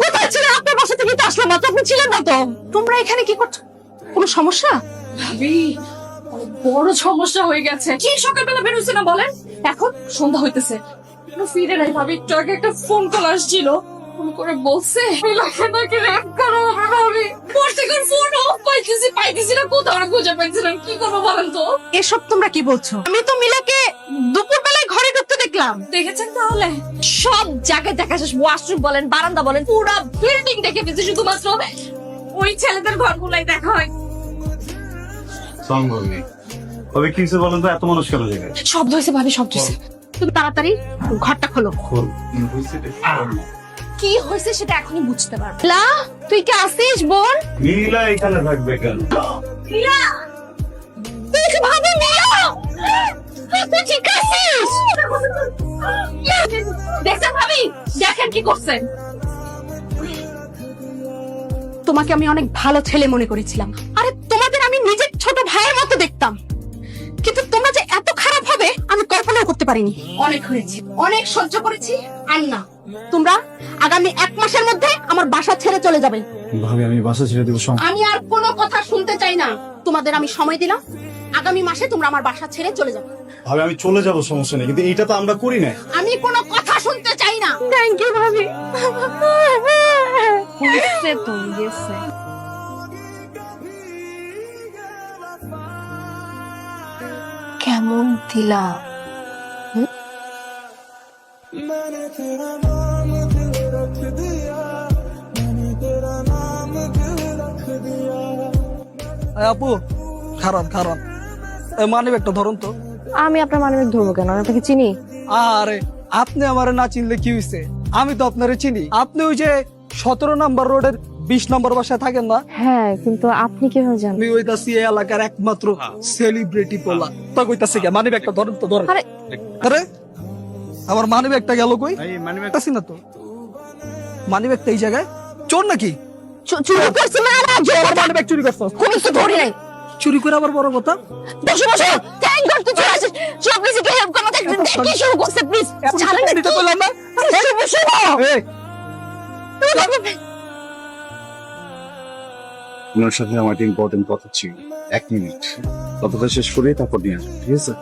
কোথায় ছিলেন আপনার বাসা থেকে তো আসলাম মাত্র আপনি ছিলেন না তো। তোমরা এখানে কি করছ? কোনো সমস্যা? ভাবি বড় সমস্যা হয়ে গেছে। কি সকালবেলা বেরোচ্ছে না বলেন? এখন সন্ধ্যা হইতেছে। ফিরে নাই ভাবি? একটু আগে একটা ফোন কল আসছিল। ফোন করে বলছে এলাকা নাকি র্যাপ করা হবে ভাবি। পড়তে ফোন অফ পাইতেছি পাইতেছি না। কোথাও না খুঁজে পাইছিলাম কি করব বলেন তো? এসব তোমরা কি বলছো? আমি তো মিলাকে দুপুর দেখলাম। দেখেছেন তাহলে? সব জায়গায় দেখা শেষ। ওয়াশরুম বলেন বারান্দা বলেন পুরো বিল্ডিং দেখে ফেলছে শুধুমাত্র। ওই ছেলেদের ঘরগুলাই দেখা হয়। সম্ভব নেই তবে কি হয়েছে বলেন তো? এত মানুষ কেন জায়গায়? শব্দ হয়েছে ভাবি শব্দ হয়েছে। তুমি তাড়াতাড়ি ঘরটা খোলো। কি হয়েছে সেটা এখনই বুঝতে পারব। লা তুই কি আসিস বোন? নীলা এখানে থাকবে কেন? তুই কি ভাবি মিলা কি করছেন? তোমাকে আমি অনেক ভালো ছেলে মনে করেছিলাম। আরে তোমাদের আমি নিজের ছোট ভাইয়ের মতো দেখতাম। কিন্তু তোমরা যে এত খারাপ হবে আমি কল্পনাও করতে পারিনি। অনেক হয়েছে অনেক সহ্য করেছি আর না। তোমরা আগামী এক মাসের মধ্যে আমার বাসা ছেড়ে চলে যাবে। ভাবি আমি বাসা ছেড়ে দেবো আমি আর কোনো কথা শুনতে চাই না। তোমাদের আমি সময় দিলাম। আগামী মাসে তোমরা আমার বাসা ছেড়ে চলে যাবে। ভাবি আমি চলে যাব সমস্যা নেই। কিন্তু এইটা তো আমরা করি না আমি কোনো কথা শুনতে চাই না থ্যাংক ইউ ভাবি। হয়েছে তো গেছে কেমন দিলা? আপু খারাপ খারাপ। মানিব একটা ধরুন তো। আমি আপনার মানবিক ধরবো কেন? আমি আপনাকে চিনি? আরে আপনি আমারে না চিনলে কি হয়েছে আমি তো আপনারে চিনি। আপনি ওই যে সতেরো নাম্বার রোডের বিশ নম্বর বাসায় থাকেন না? হ্যাঁ কিন্তু আপনি কীভাবে জানেন? আমি ওইটাছি এই এলাকার একমাত্র সেলিব্রিটি পোলা। তা কইতাছি কে মানিব একটা ধরেন তো ধরেন। আরে আরে আমার মানিব একটা গেল কই? পাচ্ছি না তো। মানিব একটা এই জায়গায়? চোর নাকি? চুরি করছি না না আমার মানিব চুরি করছ। কোনো কিছু ধরি নাই। চুরি করে আবার বড় কথা? বসো বসো। থ্যাংক গড তুই আসিস। সব প্লিজ হেল্প করো কি শুরু করছে প্লিজ ছাড়েন না দিতে না। শুভ শুভ এই, ওনার সাথে আমার একটা ইম্পর্টেন্ট কথা ছিল। এক মিনিট। কথাটা শেষ করে তারপর নিয়ে আসব ঠিক আছে?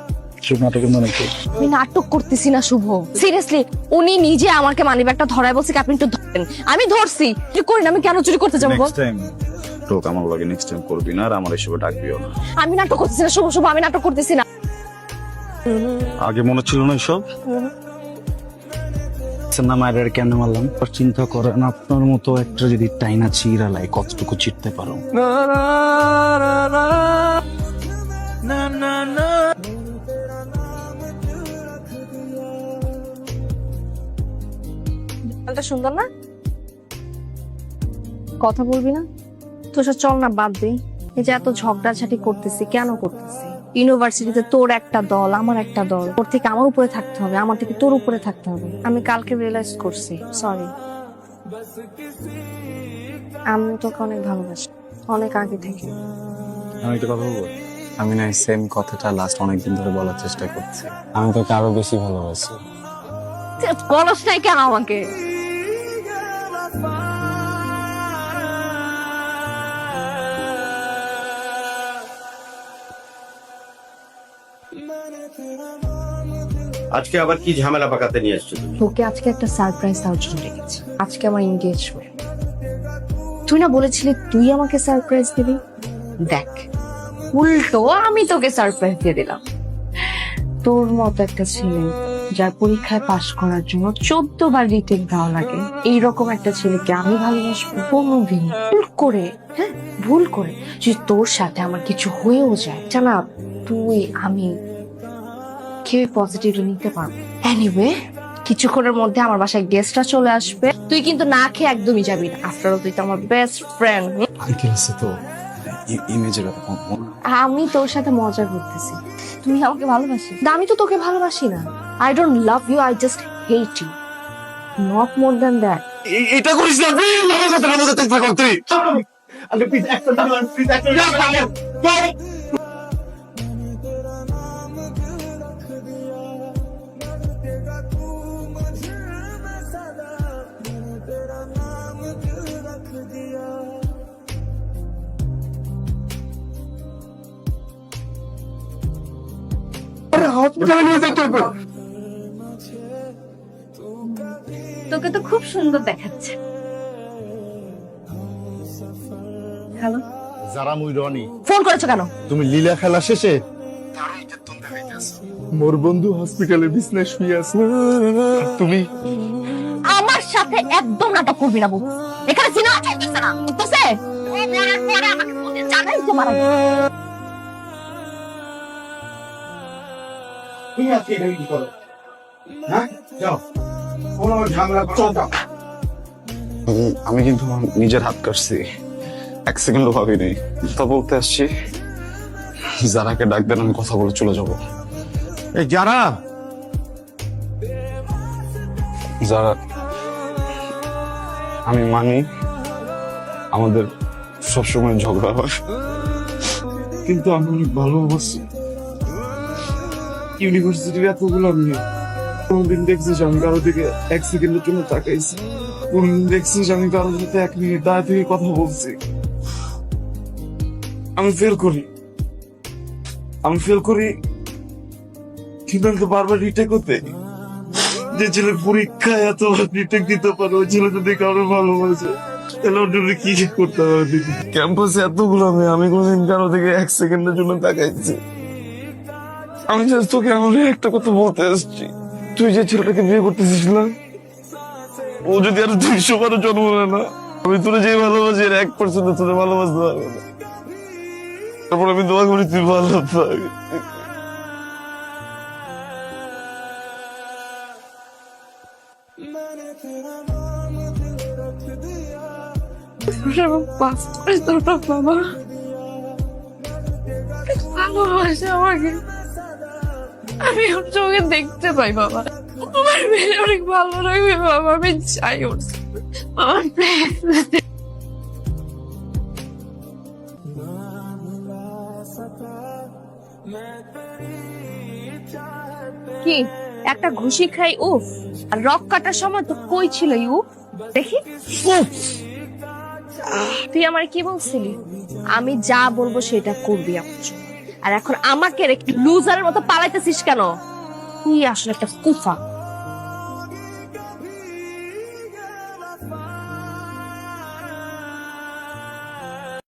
শুভ নাটকের মানে কি? আমি নাটক করতেছি না শুভ। সিরিয়াসলি উনি নিজে আমাকে মানি ব্যাগটা ধরায় বলছে কি আপনি একটু ধরেন। আমি ধরছি। কি করি না আমি কেন চুরি করতে যাব বল? নেক্সট টাইম টোক আমার লাগে নেক্সট টাইম করবি না আর আমার এসবে ডাকবিও না। আমি নাটক করতেছি না শুভ শুভ আমি নাটক করতেছি না। আগে মনে ছিল না এসব? না মায়ের কেন মারলাম? চিন্তা করেন আপনার মতো একটা যদি টাইনা চিরালাই কতটুকু চিটতে পারো? না, না, না, না, না, না, না। গানটা সুন্দর না? কথা বলবি না? চল না বাদ দে। এই যে এত ঝগড়াঝাটি করতেছি কেন করতেছি? ইউনিভার্সিটিতে তোর একটা দল আমার একটা দল। তোর থেকে আমার উপরে থাকতে হবে আমার থেকে তোর উপরে থাকতে হবে। আমি কালকে রিয়েলাইজ করছি সরি আমি তোকে অনেক ভালোবাসি অনেক আগে থেকে। আমি একটা কথা বলব। আমি না সেম কথাটা লাস্ট অনেকদিন ধরে বলার চেষ্টা করছি। আমি তোকে আরও বেশি ভালোবাসি। কলস নাই কেন আমাকে? আজকে আবার কি ঝামেলা পাকাতে নিয়ে আসছো তুমি? তোকে আজকে একটা সারপ্রাইজ দেওয়ার জন্য রেখেছি আজকে আমার এঙ্গেজমেন্ট তুই না বলেছিলি তুই আমাকে সারপ্রাইজ দিবি? দেখ, উল্টো আমি তোকে সারপ্রাইজ দিয়ে দিলাম। তোর মতো একটা ছেলে যার পরীক্ষায় পাশ করার জন্য চোদ্দ বার রিটেক দেওয়া লাগে, এইরকম একটা ছেলেকে আমি ভালোবাসবো কোনোদিন ভুল করে হ্যাঁ? ভুল করে যে তোর সাথে আমার কিছু হয়েও যায়। জানা তুই আমি কেউ পজিটিভলি নিতে পারব এনিওয়ে কিছুক্ষণের মধ্যে আমার বাসায় গেস্টরা চলে আসবে। তুই কিন্তু না খেয়ে একদমই যাবি না। আফটার তুই তো আমার বেস্ট ফ্রেন্ড আঙ্কেল আছে তো ইমেজের আমি তোর সাথে মজা করতেছি। তুই আমাকে ভালোবাসিস না, আমি তো তোকে ভালোবাসি না। I don't love you I just hate you not more than that এটা করিস না প্লিজ আমার সাথে আমার সাথে থাকো তুই। প্লিজ একটা প্লিজ একটা হসপিটালে নিয়ে যেতে হবে তোকে তো খুব সুন্দর দেখাচ্ছে। হ্যালো? যারা মুই রনি। ফোন করেছ কেন? তুমি লীলা খেলা শেষে মোর বন্ধু হসপিটালে বিছনায় শুয়ে আছে। তুমি? আমার সাথে একদম নাটক করবি না বউ। এখানে সিনেমা চলতেছে না। বুঝতেছে? ও মরার পরে আমাকে বলতে জানাই যে মারা তুমি আজকে এখানে কি করো? হ্যাঁ যাও। কোনো ঝামেলা করো যাও। আমি কিন্তু নিজের হাত কাটছি। এক সেকেন্ডও ভাবি নেই তা বলতে আসছি। যারাকে ডাক দেন আমি কথা বলে চলে যাব। এই যারা! যারা আমি মানি আমাদের সবসময় ঝগড়া হয়। কিন্তু আমি অনেক ভালোবাসি। ইউনিভার্সিটির এতগুলো মেয়ে কোনদিন দেখছিস আমি কারও দিকে এক সেকেন্ডের জন্য তাকাইছি। কোনদিন দেখছিস আমি কারোর সাথে এক মিনিট দাঁড়িয়ে থেকে কথা বলছি। আমি ফেল করি। আমি ফেল করি কিন্তু আমি তো বারবার রিটেক হতে যে ছেলে পরীক্ষায় এত রিটেক দিতে পারে, ওই ছেলে যদি কারও ভালোবাসে তাহলে কি করতে হবে? ক্যাম্পাসে এতগুলো মেয়ে, আমি কোনদিন কারও থেকে এক সেকেন্ডের জন্য তাকাইছি। আমি জাস্ট তোকে আমার একটা কথা বলতে আসছি। তুই যে ছেলেটাকে বিয়ে করতেছিস না, ও যদি আরও দুইশো বারো জন্ম নেয় না, আমি তোর যে ভালোবাসি, এর এক পার্সেন্ট তোর ভালোবাসতে পারবে না। তারপর আমি দোয়া করি তুই ভালো থাক। বাবা। ভালোবাসে আমাকে। আমি ওর চোখে দেখতে পাই, বাবা। আমার মেয়ে অনেক ভালো লাগবে, বাবা, আমি চাই ওর কি? একটা ঘুষি খাই, উফ। আর রক কাটার সময় তো কই ছিল, ইউ? দেখি। তুই আমার কি বলছিলি? আমি যা বলব সেটা করবি আমার। আর এখন আমাকে লুজারের মতো পালাইতেছিস কেন? তুই আসলে একটা কুফা।